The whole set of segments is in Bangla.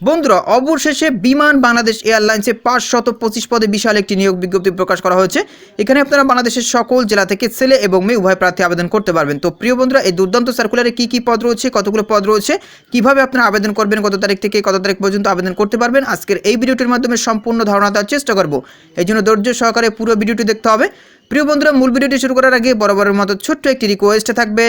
বন্ধুরা, অবশেষে বিমান বাংলাদেশ এয়ারলাইন্সে পাঁচ শত পঁচিশ পদে বিশাল একটি নিয়োগ বিজ্ঞপ্তি প্রকাশ করা হয়েছে। এখানে আপনারা বাংলাদেশের সকল জেলা থেকে ছেলে এবং মেয়ে উভয় প্রার্থী আবেদন করতে পারবেন। তো প্রিয় বন্ধুরা, এই দুর্দান্ত সার্কুলারে কি কি পদ রয়েছে, কতগুলো পদ রয়েছে, কীভাবে আপনারা আবেদন করবেন, কত তারিখ থেকে কত তারিখ পর্যন্ত আবেদন করতে পারবেন, আজকের এই ভিডিওটির মাধ্যমে সম্পূর্ণ ধারণা দেওয়ার চেষ্টা করব। এই জন্য ধৈর্য সহকারে পুরো ভিডিওটি দেখতে হবে। প্রিয় বন্ধুরা, মূল ভিডিওটি শুরু করার আগে বরাবরের মতো ছোট্ট একটি রিকোয়েস্ট থাকবে।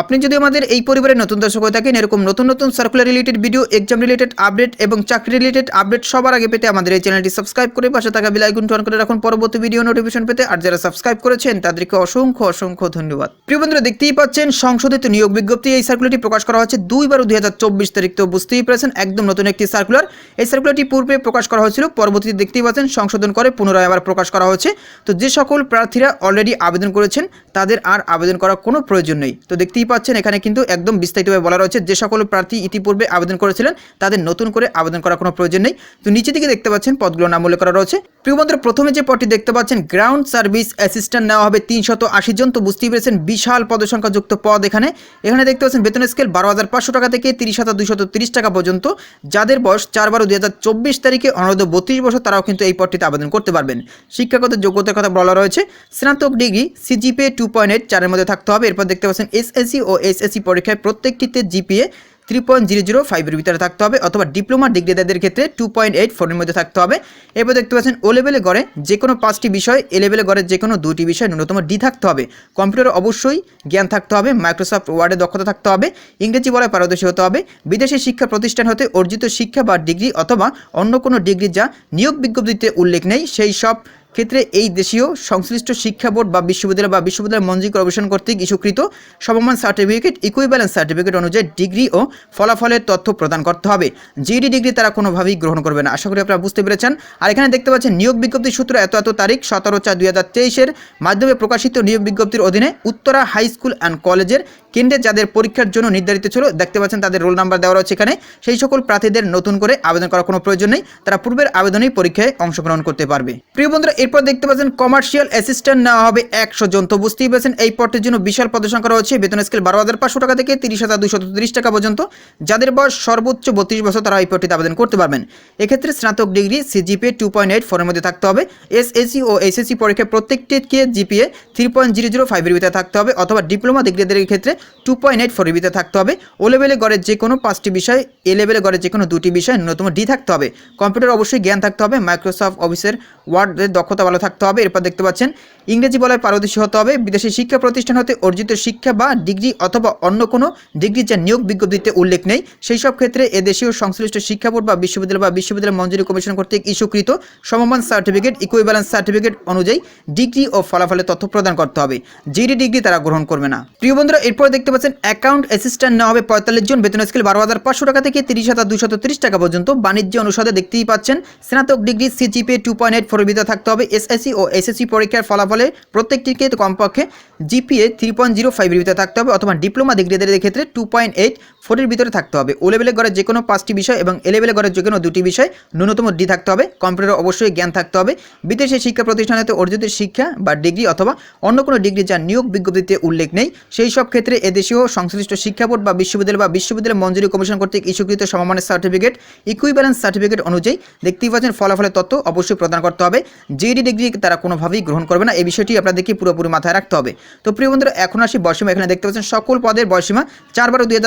আপনি যদি আমাদের এই পরিবারের নতুন দর্শক হয়ে থাকেন, এরকম নতুন নতুন circular related video exam related update এবং চাকরি রিলেটেড আপডেট সবার আগে পেতে আমাদের এই চ্যানেলটি সাবস্ক্রাইব করে পাশে থাকা বেল আইকন অন করে রাখুন। পরবর্তী ভিডিও নোটিফিকেশন পেতে আর যারা সাবস্ক্রাইব করেছেন, তাদেরকে অসংখ্য অসংখ্য ধন্যবাদ। প্রিয় বন্ধুরা, দেখতেই পাচ্ছেন, সংশোধিত নিয়োগ বিজ্ঞপ্তি, এই সার্কুলারটি প্রকাশ করা হয়েছে দুই বারো দুই হাজার চব্বিশ তারিখ। তো বুঝতেই পেরেছেন, একদম নতুন একটি সার্কুলার এই সার্কুলারটি পূর্বে প্রকাশ করা হয়েছিল, পরবর্তীতে দেখতেই পাচ্ছেন, সংশোধন করে পুনরায় আবার প্রকাশ করা হয়েছে। তো যে সকল প্রার্থীরা অলরেডি আবেদন করেছেন, তাদের আর আবেদন করার কোনো প্রয়োজন নেই। তো দেখতেই পাচ্ছেন। এখানে কিন্তু একদম বিস্তারিতভাবে বলা রয়েছে যে সকল প্রার্থী ইতিপূর্বে আবেদন করেছিলেন, তাদের নতুন করে আবেদন করার কোনো প্রয়োজন নেই। তো নিচে দিকে দেখতে পাচ্ছেন, পদগুলো নাম উল্লেখ করা রয়েছে। প্রিয় বন্ধুরা, প্রথমে যে পদটি দেখতে পাচ্ছেন গ্রাউন্ড সার্ভিস অ্যাসিস্ট্যান্ট নেওয়া হবে তিনশত আশি জন। তো বুঝতেই পেরেছেন, বিশাল পদসংখ্যা যুক্ত পদ এখানে। এখানে দেখতে পাচ্ছেন, বেতন স্কেল বারো হাজার পাঁচশো টাকা থেকে তিরিশ হাজার দুইশত তিরিশ টাকা পর্যন্ত। যাদের বয়স চার বারো দুই হাজার চব্বিশ তারিখে, অনূর্ধ্ব বত্রিশ বছর, তারাও কিন্তু এই পদটিতে আবেদন করতে পারবেন। শিক্ষাগত যোগ্যতার কথা বলা রয়েছে, স্নাতক degree CGPA two point eight চারের মধ্যে থাকতে হবে। এরপর দেখতে পাচ্ছেন এসএসসি ও এসএসসি পরীক্ষায় প্রত্যেকটিতে GPA three point zero zero ফাইভের ভিতরে থাকতে হবে অথবা ডিপ্লোমা ডিগ্রিদারদের ক্ষেত্রে টু পয়েন্ট এইট ফোরের মধ্যে থাকতে হবে। এরপর দেখতে পাচ্ছেন ও লেভেলে গড়ে যে কোনো পাঁচটি বিষয় এ লেভেলে গড়ে যে কোনো দুটি বিষয় ন্যূনতম ডি থাকতে হবে। কম্পিউটারে অবশ্যই জ্ঞান থাকতে হবে মাইক্রোসফট ওয়ার্ডে দক্ষতা থাকতে হবে, ইংরেজি বলায় পারদর্শী হতে হবে, বিদেশি শিক্ষা প্রতিষ্ঠান হতে অর্জিত শিক্ষা বা ডিগ্রি অথবা অন্য কোনো ডিগ্রি যা নিয়োগ বিজ্ঞপ্তিতে উল্লেখ নেই, সেই সব ক্ষেত্রে এই দেশীয় সংশ্লিষ্ট শিক্ষা বোর্ড বা বিশ্ববিদ্যালয় বা বিশ্ববিদ্যালয় মঞ্জুরি কর্পোরেশন কর্তৃক ইস্যুকৃত সমমান সার্টিফিকেট ইকুইব্যালেন্স সার্টিফিকেট অনুযায়ী ডিগ্রি ও ফলাফলের তথ্য প্রদান করতে হবে। জিডি ডিগ্রি তারা কোনোভাবেই গ্রহণ করবে না। আশা করি আপনারা বুঝতে পেরেছেন। আর এখানে দেখতে পাচ্ছেন, নিয়োগ বিজ্ঞপ্তির সূত্র এত এত তারিখ, সতেরো চার দুই হাজার তেইশের মাধ্যমে প্রকাশিত নিয়োগ বিজ্ঞপ্তির অধীনে উত্তরা হাই স্কুল অ্যান্ড কলেজের কেন্দ্রে যাদের পরীক্ষার জন্য নির্ধারিত ছিল, দেখতে পাচ্ছেন তাদের রোল নাম্বার দেওয়া রয়েছে এখানে। সেই সকল প্রার্থীদের নতুন করে আবেদন করার কোনো প্রয়োজন নেই। তারা পূর্বের আবেদনেই পরীক্ষায় অংশগ্রহণ করতে পারবে। প্রিয় বন্ধুরা এরপর দেখতে পাচ্ছেন কমার্শিয়াল অ্যাসিস্ট্যান্ট নেওয়া হবে একশো জন। তো বুঝতেই পারছেন, এই পদটির জন্য বিশাল পদসংখ্যা রয়েছে বেতন স্কেল বারো হাজার পাঁচশো টাকা থেকে তিরিশ হাজার দুশো তিরিশ টাকা পর্যন্ত। যাদের বয়স সর্বোচ্চ বত্রিশ বছর, তারা এই পদটিতে আবেদন করতে পারবেন। এক্ষেত্রে স্নাতক degree CGPA two point eight ফোরের মধ্যে থাকতে হবে। এসএসসি ও এসএসসি পরীক্ষায় প্রত্যেকটিকে GPA three point zero zero ফাইভের ভিতরে থাকতে হবে, অথবা ডিপ্লোমা ডিগ্রিদের ক্ষেত্রে টু পয়েন্ট এইট ফোরের ভিতরে থাকতে হবে। ও লেভেলে গড়ে যে কোনো পাঁচটি বিষয় এ লেভেলে গড়ে যে কোনো দুটি বিষয় ন্যূনতম ডি থাকতে হবে। কম্পিউটার অবশ্যই জ্ঞান থাকতে হবে। মাইক্রোসফট অফিসের ওয়ার্ডের দক্ষতা ভালো থাকতে হবে। এরপর দেখতে পাচ্ছেন, ইংরেজি বলার পারদর্শী হতে হবে। বিদেশি শিক্ষা প্রতিষ্ঠান হতে অর্জিত শিক্ষা বা ডিগ্রি অথবা অন্য কোনো ডিগ্রি যা নিয়োগ বিজ্ঞপ্তিতে উল্লেখ নেই, সেই সব ক্ষেত্রে এদেশীয় সংশ্লিষ্ট শিক্ষা বোর্ড বা বিশ্ববিদ্যালয় বা বিশ্ববিদ্যালয় মঞ্জুরি কমিশন কর্তৃক ইস্যুকৃত সমমান সার্টিফিকেট ইকুইব্যালেন্স সার্টিফিকেট অনুযায়ী ডিগ্রি ও ফলাফলের তথ্য প্রদান করতে হবে। জিডি ডিগ্রি তারা গ্রহণ করবে না। প্রিয় বন্ধুরা, এরপর দেখতে পাচ্ছেন অ্যাকাউন্ট অ্যাসিস্ট্যান্ট নেওয়া হবে পঁয়তাল্লিশ জন। বেতন স্কেল বারো হাজার পাঁচশো টাকা থেকে তিরিশ হাজার দুশত টাকা পর্যন্ত। বাণিজ্য অনুষদে দেখতেই পাচ্ছেন, স্নাতক degree CGPA two point eight ফোরের ভিতরে থাকতে হবে। এসএসসি ও এসএসসি পরীক্ষার ফলাফলে প্রত্যেকটিকে কমপক্ষে জিপিএ থ্রি পয়েন্ট জিরো ফাইভের ভিতরে থাকতে হবে অথবা ডিপ্লোমা ডিগ্রিদের ক্ষেত্রে টু পয়েন্ট এইট ফোরের ভিতরে থাকতে হবে। ও লেভেলে গড়ে যে কোনো পাঁচটি বিষয় এবং এ লেভেলে গড়ে যে কোনো দুটি বিষয় ন্যূনতম ডি থাকতে হবে। কম্পিউটার অবশ্যই জ্ঞান থাকতে হবে। বিদেশি শিক্ষা প্রতিষ্ঠানেতে অর্জিত শিক্ষা বা ডিগ্রি অথবা অন্য কোনো ডিগ্রি যা নিয়োগ বিজ্ঞপ্তিতে উল্লেখ নেই, সেই সব ক্ষেত্রে এদেশীয় সংশ্লিষ্ট শিক্ষা বোর্ড বা বিশ্ববিদ্যালয় বা বিশ্ববিদ্যালয় মঞ্জুরি কমিশন কর্তৃক ইস্যুকৃত সমমানের সার্টিফিকেট ইকুইব্যালেন্স সার্টিফিকেট অনুযায়ী দেখতেই পাচ্ছেন ফলাফলের তথ্য অবশ্যই প্রদান করতে হবে। জিডি ডিগ্রি তারা কোনোভাবেই গ্রহণ করবে না। এই বিষয়টি আপনাদেরকে পুরোপুরি মাথায় রাখতে হবে। তো প্রিয় বন্ধুরা, এখন আসি বয়সীমা। এখানে দেখতে পাচ্ছেন সকল পদের বয়সীমা চার বারো দুই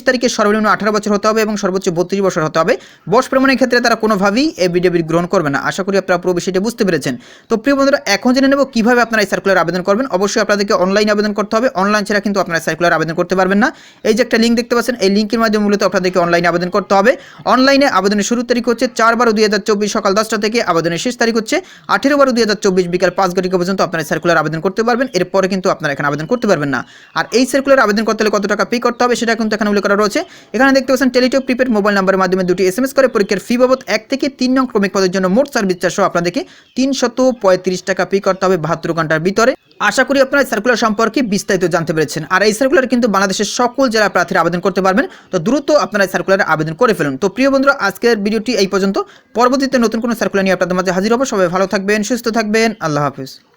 চব্বিশ তারিখে সর্বনিম্ন আঠারো বছর হতে হবে এবং সর্বোচ্চ বত্রিশ বছর হতে হবে। বয়স প্রমাণের ক্ষেত্রে তারা কোনোভাবেই এবিডেবিট গ্রহণ করবে না। আশা করি আপনারা পুরো বিষয়টি বুঝতে পেরেছেন। তো প্রিয় বন্ধুরা, এখন জেনে নেব কীভাবে আপনারা এই সার্কুলার আবেদন করবেন। অবশ্যই আপনাদেরকে অনলাইন আবেদন করতে হবে। অনলাইন ছাড়া কিন্তু আপনারা সার্কুলার আবেদন করতে পারবেন না। এই যে একটা লিঙ্ক দেখতে পাচ্ছেন, এই লিঙ্কের মাধ্যমে মূলত আপনাদেরকে অনলাইনে আবেদন করতে হবে। অনলাইনে আবেদনের শুরু তারিখ হচ্ছে চার বারো দুই হাজার চব্বিশ সকাল দশটা থেকে আবেদনের শেষ তারিখ হচ্ছে আঠেরো বারো দুই হাজার চব্বিশ বিকাল পাঁচ ঘটিকা পর্যন্ত আপনারা সার্কুলার আবেদন করতে পারবেন। এরপরে কিন্তু আপনারা এখানে আবেদন করতে পারবেন না। আর এই সার্কুলার আবেদন করতে হলে কত টাকা পে করতে হবে সেটা কিন্তু এখানে উল্লেখ করা রয়েছে। এখানে দেখতে পাচ্ছেন টেলিটক প্রিপেড মোবাইল নাম্বারের মাধ্যমে দুটি এস করে। পরীক্ষার ফি বাবদ এক থেকে তিন নং ক্রমিক পদের জন্য মোট সার্ভিস সহ আপনাদেরকে তিনশত পঁয়ত্রিশ টাকা পে করতে হবে বাহাত্তর ঘণ্টার ভিতরে। আশা করি আপনারা সার্কুলার সম্পর্কে বিস্তারিত জানতে পেরেছেন। আর এই সার্কুলার কিন্তু বাংলাদেশের সকল জেলা প্রার্থীরা আবেদন করতে পারবেন। তো দ্রুত আপনারা সার্কুলারে আবেদন করে ফেলুন। তো প্রিয় বন্ধুরা, আজকের ভিডিওটি এই পর্যন্ত। পরবর্তীতে নতুন কোনো সার্কুলার নিয়ে আপনাদের মাঝে হাজির হব। সবাই ভালো থাকবেন, সুস্থ থাকবেন। আল্লাহ হাফিজ।